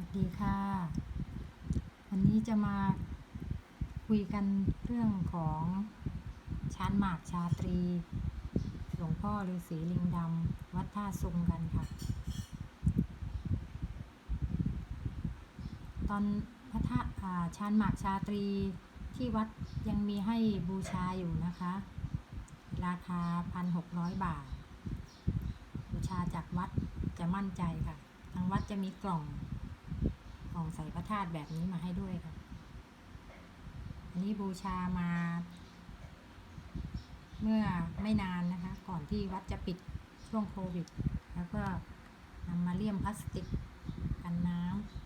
วัสดีค่ะ วันนี้จะมาคุยกันเรื่องของชานหมากชาตรี หลวงพ่อฤาษีลิงดำวัดท่าซุงกันค่ะ ตอนพระธาตุอ่าชานหมากชาตรีที่วัดยังมีให้บูชาอยู่นะคะ ราคา 1,600 บาท บูชาจากวัดจะมั่นใจค่ะ ทางวัดจะมีกล่อง กล่องใส่พระธาตุแบบนี้มาให้ด้วยค่ะ อันนี้บูชามา เมื่อไม่นานนะคะ ก่อนที่วัดจะปิดช่วงโควิด แล้วก็นำมาเลี่ยมพลาสติกกันน้ำ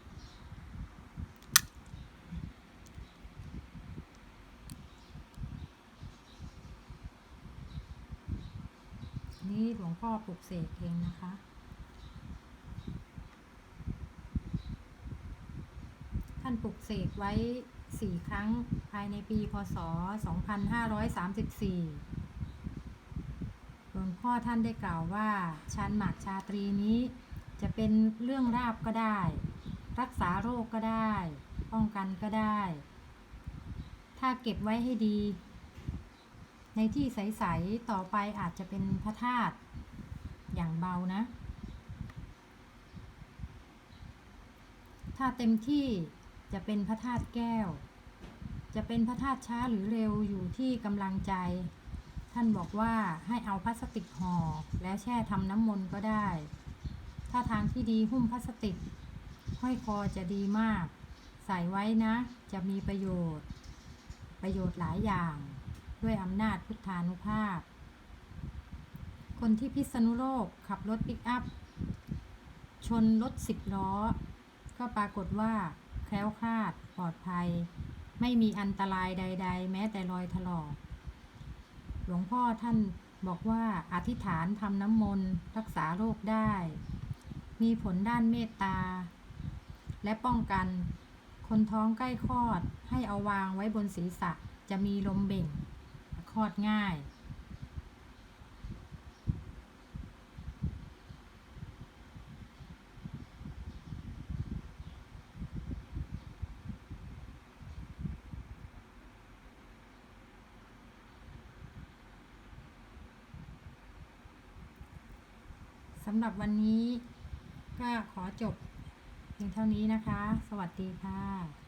นี่หลวงพ่อปลุกเสกเองนะคะานปลุกเสกไว้สี่ครั้งภายในปีพศ 2534 หลวงพ่อท่านได้กล่าวว่าชานหมากชาตรีนี้ จะเป็นเรื่องราบก็ได้ รักษาโรคก็ได้ ป้องกันก็ได้ ถ้าเก็บไว้ให้ดี ในที่ใส ๆ ต่อไปอาจจะเป็นพระธาตุอย่างเบานะ ถ้าเต็มที่ จะเป็นพระธาตุแก้ว จะเป็นพระธาตุช้าหรือเร็วอยู่ที่กำลังใจ ท่านบอกว่าให้เอาพลาสติกห่อแล้วแช่ทำน้ำมนต์ก็ได้ ถ้าทางที่ดีหุ้มพลาสติกห้อยคอจะดีมาก ใส่ไว้นะ จะมีประโยชน์ ประโยชน์หลายอย่าง ด้วยอำนาจพุทธานุภาพ คนที่พิษณุโลกขับรถปิกอัพ ชนรถสิบล้อ ก็ปรากฏว่า แคล้วคลาดปลอดภัย ไม่มีอันตรายใด ๆ แม้แต่รอยถลอก หลวงพ่อท่านบอกว่าอธิษฐานทำน้ำมนต์รักษาโรคได้ มีผลด้านเมตตา และป้องกัน คนท้องใกล้คลอดให้เอาวางไว้บนศีรษะจะมีลมเบ่ง คลอดง่าย สำหรับวันนี้ก็ขอจบเพียงเท่านี้นะคะ สวัสดีค่ะ